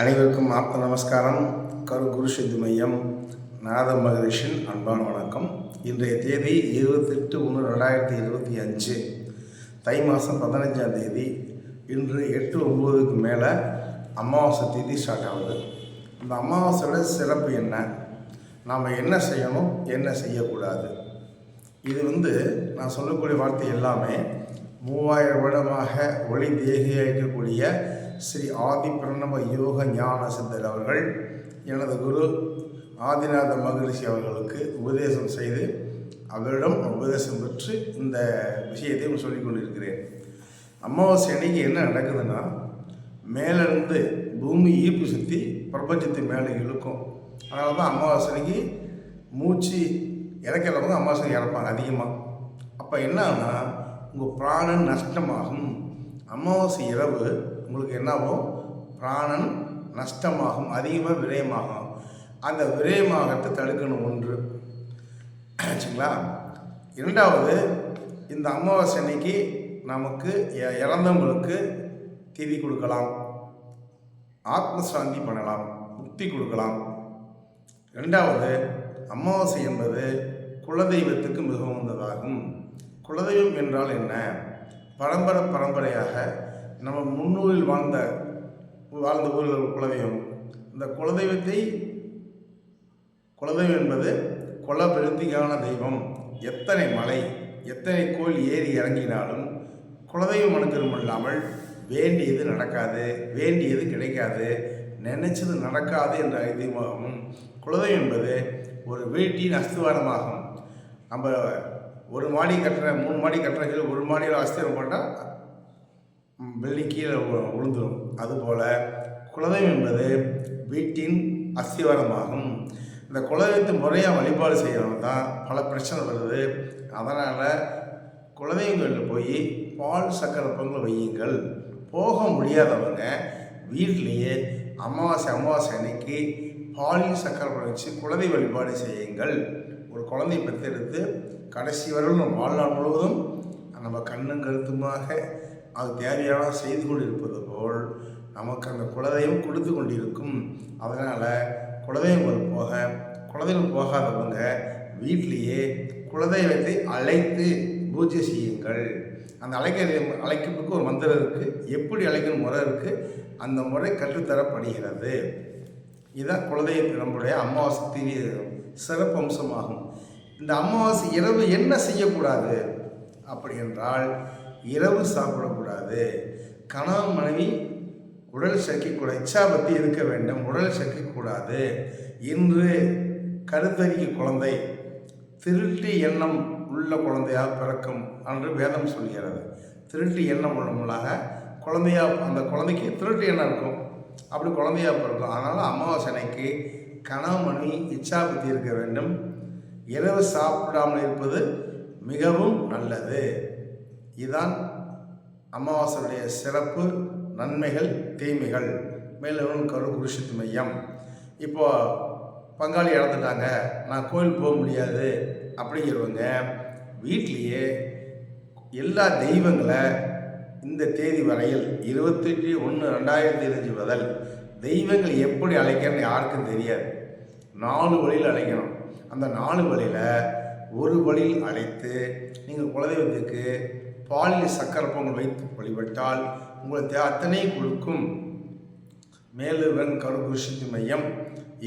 அனைவருக்கும் ஆத்ம நமஸ்காரம். கரு குரு சித்து மையம் நாத மகரிஷின் அன்பான வணக்கம். இன்றைய தேதி இருபத்தெட்டு ஒன்று ரெண்டாயிரத்தி இருபத்தி அஞ்சு. தை மாதம் பதினஞ்சாம் தேதி. இன்று எட்டு ஒம்பதுக்கு மேலே அமாவாசை தேதி ஸ்டார்ட் ஆகுது. இந்த அமாவாசையோட சிறப்பு என்ன? நாம் என்ன செய்யணும் என்ன செய்யக்கூடாது? இது வந்து நான் சொல்லக்கூடிய வார்த்தை எல்லாமே மூவாயிரம் வருடமாக ஒளி தேகியாக இருக்கக்கூடிய ஸ்ரீ ஆதி பிரணவ யோக ஞான சித்தர் அவர்கள் எனது குரு ஆதிநாத மகரிஷி அவர்களுக்கு உபதேசம் செய்து அவரிடம் உபதேசம் பெற்று இந்த விஷயத்தையும் சொல்லிக் கொண்டிருக்கிறேன். அமாவாசை அன்னைக்கு என்ன நடக்குதுன்னா மேலிருந்து பூமி ஈர்ப்பு சுற்றி பிரபஞ்சத்தை மேலே இழுக்கும். அதனால தான் அமாவாசை அன்னைக்கு மூச்சு இறக்கிறவங்க அமாவாசை இறப்பாங்க அதிகமாக அப்போ என்னன்னா உங்கள் பிராணன் நஷ்டமாகும். அமாவாசை இரவு உங்களுக்கு என்னாகும் பிராணன் நஷ்டமாகும் அதிகமாக விரயமாகும். அந்த விரயமாகத்தை தடுக்கணும் ஒன்று. ஆச்சுங்களா? இரண்டாவது இந்த அமாவாசை அன்னைக்கு நமக்கு இறந்தவங்களுக்கு திதி கொடுக்கலாம். ஆத்மசாந்தி பண்ணலாம் முக்தி கொடுக்கலாம். ரெண்டாவது அமாவாசை என்பது குலதெய்வத்துக்கு மிகவும் உந்ததாகும். குலதெய்வம் என்றால் என்ன? பரம்பரை பரம்பரையாக நம்ம முன்னூரில் வாழ்ந்த வாழ்ந்த ஊரில் குலதெய்வம். இந்த குலதெய்வத்தை குலதெய்வம் என்பது குலபிருத்திகான தெய்வம். எத்தனை மலை எத்தனை கோயில் ஏறி இறங்கினாலும் குலதெய்வம் அனுக்கிறம் இல்லாமல் வேண்டியது நடக்காது வேண்டியது கிடைக்காது நினைச்சது நடக்காது என்ற ஐதீகமாகும் குலதெய்வம் என்பது ஒரு வீட்டின் அஸ்திவாரமாகும். நம்ம ஒரு மாடி கட்டுற மூணு மாடி கட்டுற ஒரு மாடியில் அஸ்திவாரம் போட்டால் வெள்ளி கீழே விழுந்துடும் அதுபோல் குலதெய்வம் என்பது வீட்டின் அஸ்திவாரமாகும். இந்த குலதெய்வத்தை முறையாக வழிபாடு செய்கிறவங்க தான் பல பிரச்சனை வருது. அதனால் குலதெய்வங்களில் போய் பால் சக்கரை பொங்கல் வையுங்கள். போக முடியாதவங்க வீட்லேயே அமாவாசை அமாவாசை அன்னைக்கு பாலில் சக்கரை பொங்கல் வச்சு குழந்தை வழிபாடு செய்யுங்கள். ஒரு குழந்தை பெற்றெடுத்து கடைசி வரையில் நம்ம வாழ்நாள் முழுவதும் நம்ம கண்ணும் கருத்துமாக அது தேவையான செய்து கொண்டிருப்பது போல் நமக்கு அந்த குலதெய்வம் கொடுத்து கொண்டிருக்கும். அதனால் குலதெய்வம் போக குலதெய்வம் போகாதவங்க வீட்டிலேயே குலதெய்வத்தை அழைத்து பூஜை செய்யுங்கள். அந்த அழைக்க அழைக்கிறதுக்கு ஒரு மந்திரம் இருக்குது எப்படி அழைக்கணும் முறை இருக்குது அந்த முறை கற்றுத்தரப்படுகிறது. இதுதான் குலதெய்வம் நம்முடைய அமாவாசை திரி சிறப்பு அம்சமாகும். இந்த அமாவாசை இரவு என்ன செய்யக்கூடாது? அப்படி என்றால் இரவு சாப்பிடக்கூடாது. கணவன் மனைவி உடல் சக்திக்கூட இச்சாபத்தி இருக்க வேண்டும். உடல் சக்திக்கூடாது இன்று கருத்தறிக்க குழந்தை திருட்டு எண்ணம் உள்ள குழந்தையாக பிறக்கும் என்று வேதம் சொல்கிறது. திருட்டு எண்ணம் உள்ளவங்களாக குழந்தையா அந்த குழந்தைக்கு திருட்டு எண்ணம் இருக்கும். அப்படி குழந்தையா பிறக்கும். அதனால் அமாவாசை அன்னைக்கு கணவன் இச்சாபத்தி இருக்க வேண்டும். இரவு சாப்பிடாமல் இருப்பது மிகவும் நல்லது. இதுதான் அமாவாசையுடைய சிறப்பு நன்மைகள் தீமைகள். மேலும் கரு குருஷித்து மையம். இப்போ பங்காளி இறந்துட்டாங்க. நான் கோயில் போக முடியாது அப்படிங்கிறவங்க வீட்லேயே எல்லா தெய்வங்களை இந்த தேதி வரையில் இருபத்தெட்டு ஒன்று ரெண்டாயிரத்தி இருபது முதல் தெய்வங்கள் எப்படி அழைக்கிறன்னு யாருக்கும் தெரியாது. நாலு வழியில் அழைக்கணும். அந்த நாலு வழியில் ஒரு வழியில் அழைத்து நீங்கள் குலதெய்வத்துக்கு பாலில் சக்கரை பொங்கல் வைத்து வழிபட்டால் உங்களுக்கு அத்தனை கொடுக்கும். மேலுவன் கருகுருஷித்து மையம்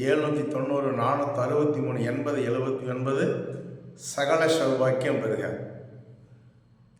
எழுநூற்றி தொண்ணூறு நானூற்றி அறுபத்தி மூணு எண்பது எழுபத்தி ஒன்பது சகல சௌபாக்கியம் பெறுக.